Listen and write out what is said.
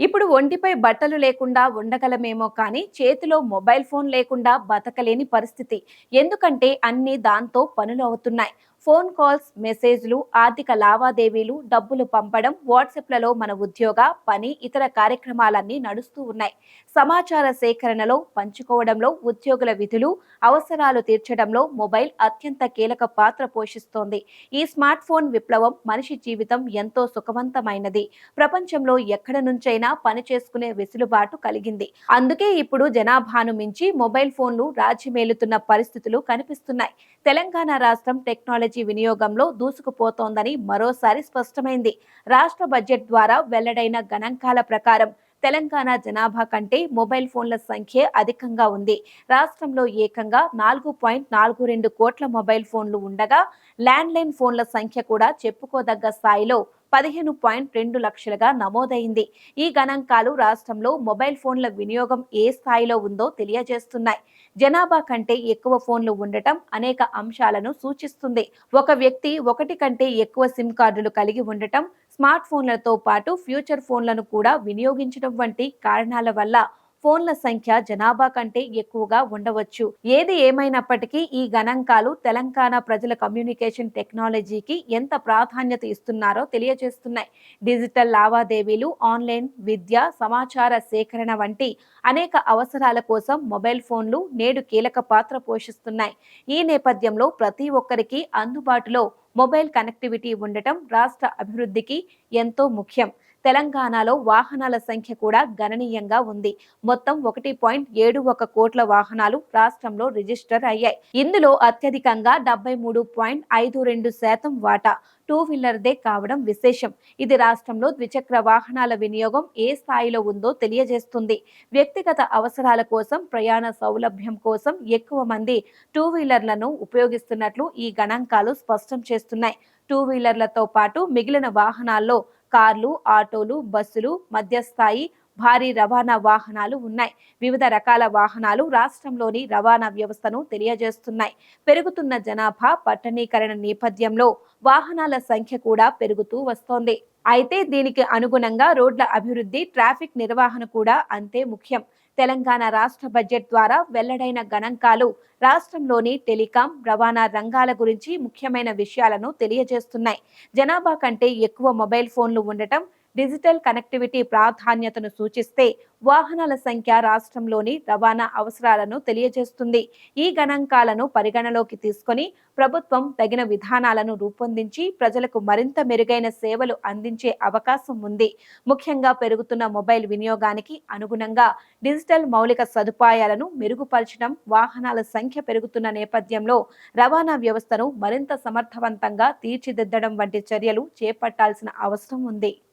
ఇప్పుడు ఒంటిపై బట్టలు లేకుండా ఉండగలమేమో కానీ చేతిలో మొబైల్ ఫోన్ లేకుండా బతకలేని పరిస్థితి. ఎందుకంటే అన్ని దాంతో పనులు అవుతున్నాయి. ఫోన్ కాల్స్ మెసేజ్లు ఆర్థిక లావాదేవీలు డబ్బులు పంపడం వాట్సాప్లలో మన ఉద్యోగ పని ఇతర కార్యక్రమాలన్నీ నడుస్తూ ఉన్నాయి. సమాచార సేకరణలో పంచుకోవడంలో ఉద్యోగుల విధులు అవసరాలు తీర్చడంలో మొబైల్ అత్యంత కీలక పాత్ర పోషిస్తోంది. ఈ స్మార్ట్ ఫోన్ విప్లవం మనిషి జీవితం ఎంతో సుఖవంతమైనది. ప్రపంచంలో ఎక్కడ నుంచైనా పని చేసుకునే వెసులుబాటు కలిగింది. అందుకే ఇప్పుడు జనాభాను మించి మొబైల్ ఫోన్లు రాజ్యమేలుతున్న పరిస్థితులు కనిపిస్తున్నాయి. తెలంగాణ రాష్ట్రం టెక్నాలజీ వినియోగంలో దూసుకుపోతోందని మరోసారి స్పష్టమైంది. రాష్ట్ర బడ్జెట్ ద్వారా వెల్లడైన గణాంకాల ప్రకారం తెలంగాణ జనాభా కంటే మొబైల్ ఫోన్ల సంఖ్య అధికంగా ఉంది. రాష్ట్రంలో ఏకంగా నాలుగు పాయింట్ నాలుగు రెండు కోట్ల మొబైల్ ఫోన్లు ఉండగా ల్యాండ్లైన్ ఫోన్ల సంఖ్య కూడా చెప్పుకోదగ్గ స్థాయిలో పదిహేను పాయింట్ రెండు లక్షలుగా నమోదైంది. ఈ గణాంకాలు రాష్ట్రంలో మొబైల్ ఫోన్ల వినియోగం ఏ స్థాయిలో ఉందో తెలియజేస్తున్నాయి. జనాభా కంటే ఎక్కువ ఫోన్లు ఉండటం అనేక అంశాలను సూచిస్తుంది. ఒక వ్యక్తి ఒకటి కంటే ఎక్కువ సిమ్ కార్డులు కలిగి ఉండటం స్మార్ట్ ఫోన్లతో పాటు ఫ్యూచర్ ఫోన్లను కూడా వినియోగించడం వంటి కారణాల వల్ల ఫోన్ల సంఖ్య జనాభా కంటే ఎక్కువగా ఉండవచ్చు. ఏది ఏమైనప్పటికీ ఈ గణాంకాలు తెలంగాణ ప్రజల కమ్యూనికేషన్ టెక్నాలజీకి ఎంత ప్రాధాన్యత ఇస్తున్నారో తెలియజేస్తున్నాయి. డిజిటల్ లావాదేవీలు ఆన్లైన్ విద్య సమాచార సేకరణ వంటి అనేక అవసరాల కోసం మొబైల్ ఫోన్లు నేడు కీలక పాత్ర పోషిస్తున్నాయి. ఈ నేపథ్యంలో ప్రతి ఒక్కరికి అందుబాటులో మొబైల్ కనెక్టివిటీ ఉండటం రాష్ట్ర అభివృద్ధికి ఎంతో ముఖ్యం. తెలంగాణలో వాహనాల సంఖ్య కూడా గణనీయంగా ఉంది. మొత్తం ఒకటి పాయింట్ ఏడు ఒక కోట్ల వాహనాలు రాష్ట్రంలో రిజిస్టర్ అయ్యాయి. ఇందులో అత్యధికంగా డెబ్బై మూడు పాయింట్ ఐదు రెండు శాతం వాటా టూ వీలర్దే కావడం విశేషం. ఇది రాష్ట్రంలో ద్విచక్ర వాహనాల వినియోగం ఏ స్థాయిలో ఉందో తెలియజేస్తుంది. వ్యక్తిగత అవసరాల కోసం ప్రయాణ సౌలభ్యం కోసం ఎక్కువ మంది టూ వీలర్లను ఉపయోగిస్తున్నట్లు ఈ గణాంకాలు స్పష్టం చేస్తున్నాయి. టూ వీలర్లతో పాటు మిగిలిన వాహనాల్లో కార్లు ఆటోలు బస్సులు మధ్యస్థాయి భారీ రవాణా వాహనాలు ఉన్నాయి. వివిధ రకాల వాహనాలు రాష్ట్రంలోని రవాణా వ్యవస్థను తెలియజేస్తున్నాయి. పెరుగుతున్న జనాభా పట్టణీకరణ నేపథ్యంలో వాహనాల సంఖ్య కూడా పెరుగుతూ వస్తోంది. అయితే దీనికి అనుగుణంగా రోడ్ల అభివృద్ధి ట్రాఫిక్ నిర్వహణ కూడా అంతే ముఖ్యం. తెలంగాణ రాష్ట్ర బడ్జెట్ ద్వారా వెల్లడైన గణాంకాలు రాష్ట్రంలోని టెలికాం రవాణా రంగాల గురించి ముఖ్యమైన విషయాలను తెలియజేస్తున్నాయి. జనాభా కంటే ఎక్కువ మొబైల్ ఫోన్లు ఉండటం డిజిటల్ కనెక్టివిటీ ప్రాధాన్యతను సూచిస్తే వాహనాల సంఖ్య రాష్ట్రంలోని రవాణా అవసరాలను తెలియజేస్తుంది. ఈ గణాంకాలను పరిగణలోకి తీసుకొని ప్రభుత్వం తగిన విధానాలను రూపొందించి ప్రజలకు మరింత మెరుగైన సేవలు అందించే అవకాశం ఉంది. ముఖ్యంగా పెరుగుతున్న మొబైల్ వినియోగానికి అనుగుణంగా డిజిటల్ మౌలిక సదుపాయాలను మెరుగుపరచడం వాహనాల సంఖ్య పెరుగుతున్న నేపథ్యంలో రవాణా వ్యవస్థను మరింత సమర్థవంతంగా తీర్చిదిద్దడం వంటి చర్యలు చేపట్టాల్సిన అవసరం ఉంది.